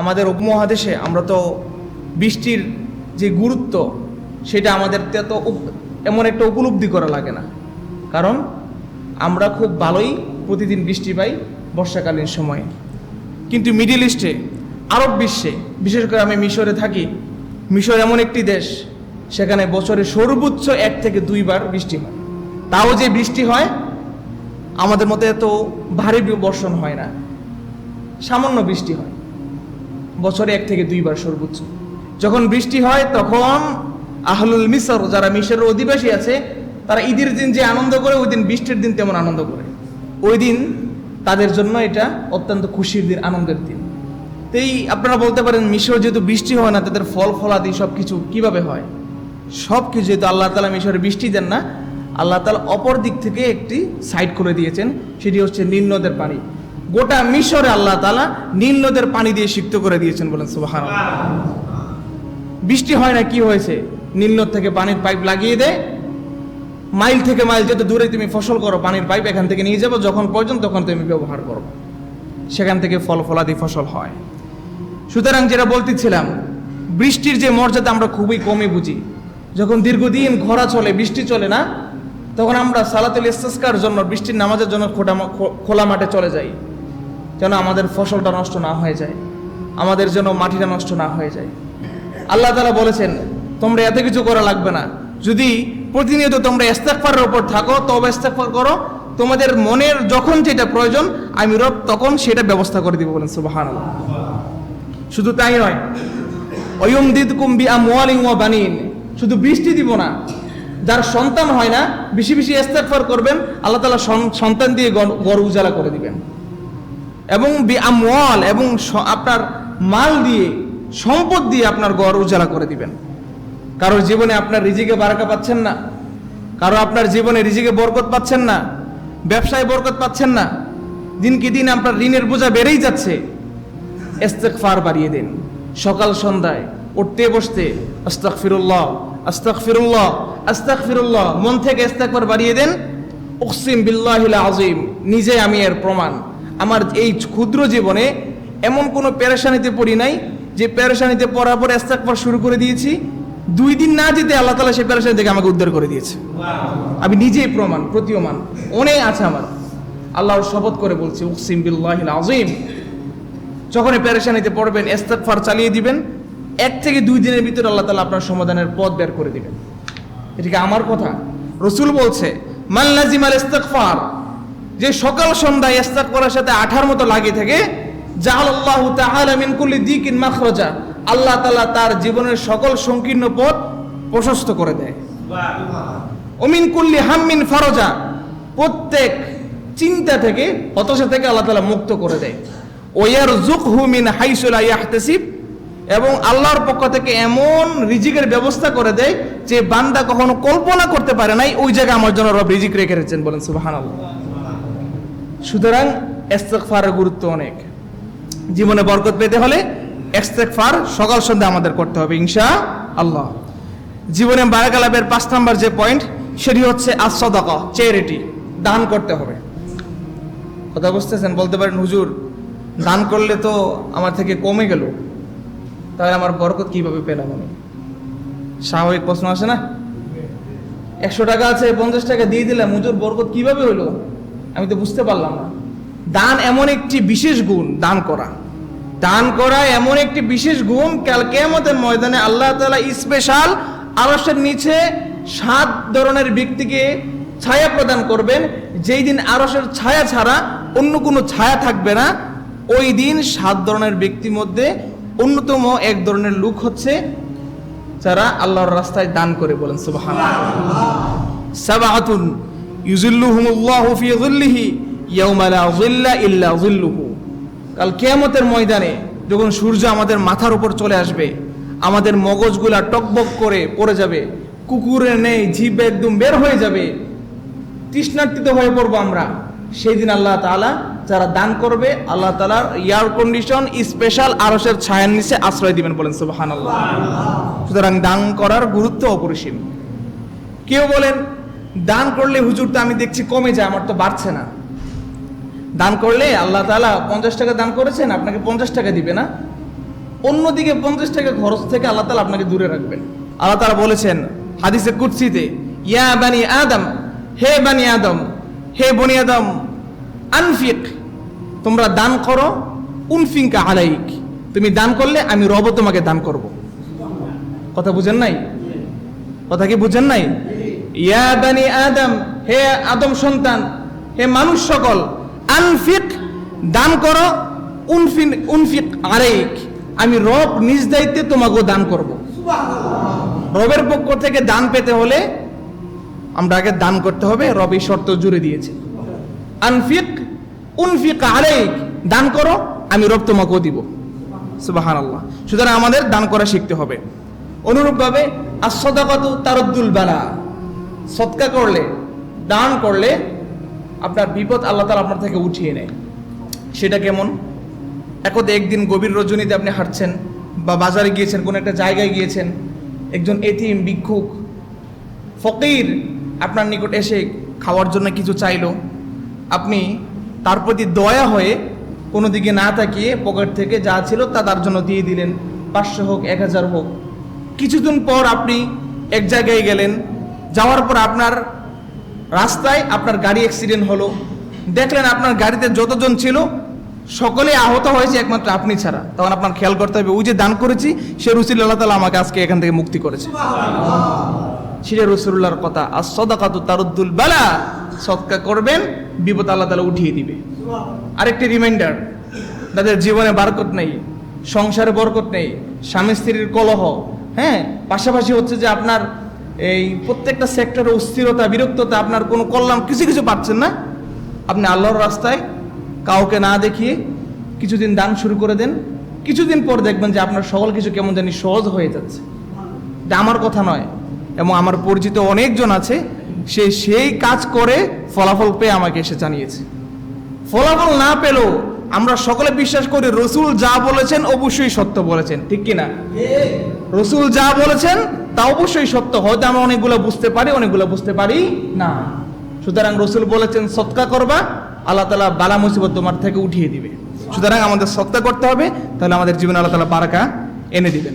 আমাদের উপমহাদেশে আমরা তো বৃষ্টির যে গুরুত্ব, সেটা আমাদের তে তো এমন একটা উপলব্ধি করা লাগে না। কারণ আমরা খুব ভালোই প্রতিদিন বৃষ্টি পাই বর্ষাকালীন সময়ে। কিন্তু মিডিল ইস্টে, আরব বিশ্বে, বিশেষ করে আমি মিশরে থাকি, মিশর এমন একটি দেশ, সেখানে বছরে সর্বোচ্চ এক থেকে দুইবার বৃষ্টি হয়। তাও যে বৃষ্টি হয়, আমাদের মতো এত ভারী বর্ষণ হয় না। সামান্য বৃষ্টি হয়। বছরে এক থেকে দুইবার সর্বোচ্চ। যখন বৃষ্টি হয়, তখন আহলুল মিসর, যারা মিশরের অধিবাসী আছে, তারা ঈদের দিন যে আনন্দ করে, ওই দিন বৃষ্টির দিন তেমন আনন্দ করে। ওই দিন তাদের জন্য এটা অত্যন্ত খুশির দিন, আনন্দের দিন। তো এই আপনারা বলতে পারেন, মিশর যেহেতু বৃষ্টি হয় না, তাদের ফল, ফলাদি সব কিছু কীভাবে হয়? সব কিছু যেহেতু আল্লাহ তালা মিশরে বৃষ্টি দেন না, আল্লাহ তালা অপর দিক থেকে একটি সাইড করে দিয়েছেন, সেটি হচ্ছে নীল নদের পানি। গোটা মিশরে আল্লাহ তালা নীল নদের পানি দিয়ে সিক্ত করে দিয়েছেন বলেন সুবাহান বৃষ্টি হয় না, কি হয়েছে? নীল নদ থেকে পানির পাইপ লাগিয়ে দেয় মাইল থেকে মাইল যত দূরে তুমি ফসল করো, পানির পাইপ এখান থেকে নিয়ে যাব, যখন প্রয়োজন তখন তুমি ব্যবহার করো। সেখান থেকে ফল ফলাদি ফসল হয়। সুতরাং যেটা বলতেছিলাম, বৃষ্টির যে মর্যাদা আমরা খুবই কমই বুঝি। যখন দীর্ঘদিন খরা চলে, বৃষ্টি চলে না, তখন আমরা সালাতুল ইস্তেস্কার জন্য, বৃষ্টির নামাজের জন্য খোলা মাঠে চলে যাই। যেন আমাদের ফসলটা নষ্ট না হয়ে যায়, আমাদের যেন মাটিটা নষ্ট না হয়ে যায়। আল্লাহ তালা বলেছেন, তোমরা এত কিছু করা লাগবে না। যদি প্রতিনিয়ত তোমরা ইস্তেকফারের ওপর থাকো তবে ইস্তেকফার করো, তোমাদের মনের যখন যেটা প্রয়োজন, আমি রব তখন সেটা ব্যবস্থা করে দিব বলেন সুবাহান শুধু তাই নয় অয়ুম দিদ কুম্বি আমওয়ালিং ওয়া বানিন। শুধু বৃষ্টি দিব না, যার সন্তান হয় না, বেশি বেশি ইস্তেগফার করবেন, আল্লাহ সন- সন্তান দিয়ে ঘর উজালা করে দিবেন। এবং বি আমওয়াল এবং আপনার মাল দিয়ে, সম্পদ দিয়ে আপনার গড় উজালা করে দিবেন। কারোর জীবনে আপনার রিজিকে বারাকা পাচ্ছেন না। কারও আপনার জীবনে রিজিকে বরকত পাচ্ছেন না। ব্যবসায় বরকত পাচ্ছেন না। দিনকে দিন আপনার ঋণের বোঝা বেড়েই যাচ্ছে। ইস্তেগফার বাড়িয়ে দিন। সকাল সন্ধ্যায় উঠতে বসতে আস্তাক ফিরুল্লাহ আস্তাক ফিরুল্লাহ আস্তাক ফিরুল্লাহ মন থেকে ইস্তেগফার বাড়িয়ে দেন। উকসিম বিল্লাহিল আজিম নিজে আমি এর প্রমাণ। আমার এই ক্ষুদ্র জীবনে এমন কোনো পেরেশানিতে পড়ি নাই, যে পেরেশানিতে পড়ার পর ইস্তেগফার শুরু করে দিয়েছি, দুই দিন না যেতে আল্লাহ তালা সেই পেরেশানি থেকে আমাকে উদ্ধার করে দিয়েছে। আমি নিজেই প্রমাণ, প্রতীয়মান অনেক আছে আমার। আল্লাহর শপথ করে বলছি, উকসিম বিল্লাহিল আজিম যখনই পেরেশানিতে পড়বেন, ইস্তেগফার চালিয়ে দিবেন, এক থেকে দুই দিনের ভিতরে আল্লাহ তালা আপনার সমাধানের পথ বের করে দিবেন। এটিকে আমার কথা, রসুল বলছে মাল্লাজিম আল ইস্তেগফার যে সকাল সন্ধ্যায় করার সাথে আঠার মতো লাগিয়ে থাকে জাহাল আল্লাহ তাআলা মিন কুল্লি দিকিন মাখরাজা। আল্লাহ তাআলা তার জীবনের সকল সংকীর্ণ পথ প্রশস্ত করে দেয়। অমিন কুল্লি হাম্মিন ফরজা। প্রত্যেক চিন্তা থেকে হতাশা থেকে আল্লাহ তালা মুক্ত করে দেয়। ওয়ার জুক হুমিন হাইসুলা ইয়াহতাসিব। এবং আল্লাহর পক্ষ থেকে এমন রিজিকের ব্যবস্থা করে দেয় যে বান্দা কখনো কল্পনা করতে পারে নাই ওই জায়গায় আমার জন্য রব রিজিক রেখে রেখেছেন বলেন সুবাহান সুতরাং ইস্তেগফারের গুরুত্ব অনেক। জীবনে বরকত পেতে হলে ইস্তেগফার সকাল সন্ধ্যা আমাদের করতে হবে ইনশা আল্লাহ জীবনে বারাকালাবের পাঁচ নাম্বার যে পয়েন্ট, সেটি হচ্ছে আসদাকা চ্যারিটি দান করতে হবে। কথা বুঝতেছেন? বলতে পারেন, হুজুর, দান করলে তো আমার থেকে কমে গেল। তাহলে আমার বরকত কীভাবে পেলাম আমি? স্বাভাবিক প্রশ্ন আসে না? একশো টাকা আছে, পঞ্চাশ টাকা দিয়ে দিলাম, হুজুর, বরকত কীভাবে হলো? আমি তো বুঝতে পারলাম না। দান এমন একটি বিশেষ গুণ, দান করা। দান করা এমন একটি বিশেষ গুণ, কাল কেয়ামতের ময়দানে আল্লাহ তাআলা স্পেশাল আরসের নিচে সাত ধরনের ব্যক্তিকে ছায়া প্রদান করবেন। যেই দিন আরসের ছায়া ছাড়া অন্য কোনো ছায়া থাকবে না, ওই দিন সাত ধরনের ব্যক্তির মধ্যে অন্যতম এক ধরনের লোক হচ্ছে যারা আল্লাহর রাস্তায় দান করে বলেন সুবহান সাবাতুন ইউজিল্লুহুমুল্লাহু ফি যিল্লিহি ইয়াওমা লা যিল্লা ইল্লা যিল্লুহু। কাল কিয়ামতের ময়দানে যখন সূর্য আমাদের মাথার উপর চলে আসবে, আমাদের মগজগুলা টকবক করে পড়ে যাবে কুকুরের নেই জিভ একদম বের হয়ে যাবে তৃষ্ণার্থিত হয়ে পড়ব আমরা। সেই দিন আল্লাহ তাআলা যারা দান করবে, আল্লাহ তাআলার এয়ার কন্ডিশন স্পেশাল আরসের ছায়ার নিচে আশ্রয় দিবেন বলেন, সুবহানাল্লাহ। সুতরাং দান করার গুরুত্ব অপরিসীম। কেউ বলেন দান করলে হুজুর তো আমি দেখছি কমে যায়, আমার তো বাড়ছে না। দান করলে আল্লাহ তালা পঞ্চাশ টাকা দান করেছেন, আপনাকে পঞ্চাশ টাকা দিবে না। অন্যদিকে পঞ্চাশ টাকা খরচ থেকে আল্লাহ তালা আপনাকে দূরে রাখবেন। আল্লাহ তালা বলেছেন হাদিসে কুৎসিতে ইয়া বানি আদম, হে বানি আদম, হে বনি আদম, আনফিক, তোমরা দান করো উনফিঙ্কা আলাইক, তুমি দান করলে আমি রব তোমাকে দান করব। কথা বুঝেন নাই? কথা কি বুঝেন নাই? ইয়া বানি আদম, হে আদম সন্তান, হে মানুষ সকল, আনফিক, দান করো, উনফিন, উনফিক আরেক আমি রব নিজ দায়িত্বে তোমাকেও দান করব। রবের পক্ষ থেকে দান পেতে হলে আমরা আগে দান করতে হবে, রব এই শর্ত জুড়ে দিয়েছে। আনফিক, উনফিক আরেক দান করো, আমি রব তোমাকেও দিব। সুবাহান আল্লাহ সুতরাং আমাদের দান করা শিখতে হবে। অনুরূপভাবে আসদাকাতু তারদ্দুল বালা। সৎকা করলে, দান করলে আপনার বিপদ আল্লাহ তালা আপনার থেকে উঠিয়ে নেয়। সেটা কেমন? একদে একদিন গভীর রজনীতে আপনি হাঁটছেন বা বাজারে গিয়েছেন, কোনো একটা জায়গায় গিয়েছেন, একজন এতিম, ভিক্ষুক, ফকির আপনার নিকট এসে খাওয়ার জন্য কিছু চাইলো। আপনি তার প্রতি দয়া হয়ে কোনো দিকে না তাকিয়ে পকেট থেকে যা ছিল তা তার জন্য দিয়ে দিলেন। পাঁচশো হোক, এক হাজার হোক। কিছুদিন পর আপনি এক জায়গায় গেলেন যাওয়ার পর আপনার রাস্তায় আপনার গাড়ি অ্যাক্সিডেন্ট হলো। দেখলেন আপনার গাড়িতে যতজন ছিল সকলে আহত হয়েছে একমাত্র আপনি ছাড়া। তখন আপনার খেয়াল করতে হবে ওই যে দান করেছি সে রুসিল আল্লাহ তালা আমাকে আজকে এখান থেকে মুক্তি করেছে। সেটা রসুল্লাহর কথা। আর সদাকাতু তারুদ্দুল বেলা সৎকা করবেন বিপদ আল্লাহ তালা উঠিয়ে দিবে। আরেকটি রিমাইন্ডার তাদের জীবনে বারকত নেই সংসারে বরকত নেই স্বামী স্ত্রীর কলহ হ্যাঁ? পাশাপাশি হচ্ছে যে আপনার এই প্রত্যেকটা সেক্টরে অস্থিরতা বিরক্ততা আপনার কোনো কল্যাণ কিছু কিছু পাচ্ছেন না। আপনি আল্লাহর রাস্তায় কাউকে না দেখিয়ে কিছুদিন দান শুরু করে দেন। কিছুদিন পর দেখবেন যে আপনার সকল কিছু কেমন জানি সহজ হয়ে যাচ্ছে। এটা আমার কথা নয় এবং আমার পরিচিত অনেকজন আছে সে সেই কাজ করে ফলাফল পেয়ে আমাকে এসে জানিয়েছে। ফলাফল না পেলেও আমরা সকলে বিশ্বাস করি রসুল যা বলেছেন অবশ্যই সত্য বলেছেন ঠিক কিনা? রসুল যা বলেছেন তা অবশ্যই সত্য, হয়তো আমরা অনেকগুলো বুঝতে পারি, অনেকগুলো বুঝতে পারি না। সুতরাং রসুল বলেছেন, সৎকা করবা, আল্লাহ তালা বালা মুসিবত তোমার থেকে উঠিয়ে দিবে। সুতরাং আমাদের সৎকা করতে হবে, তাহলে আমাদের জীবনে আল্লাহ তালা বারাকা এনে দিবেন।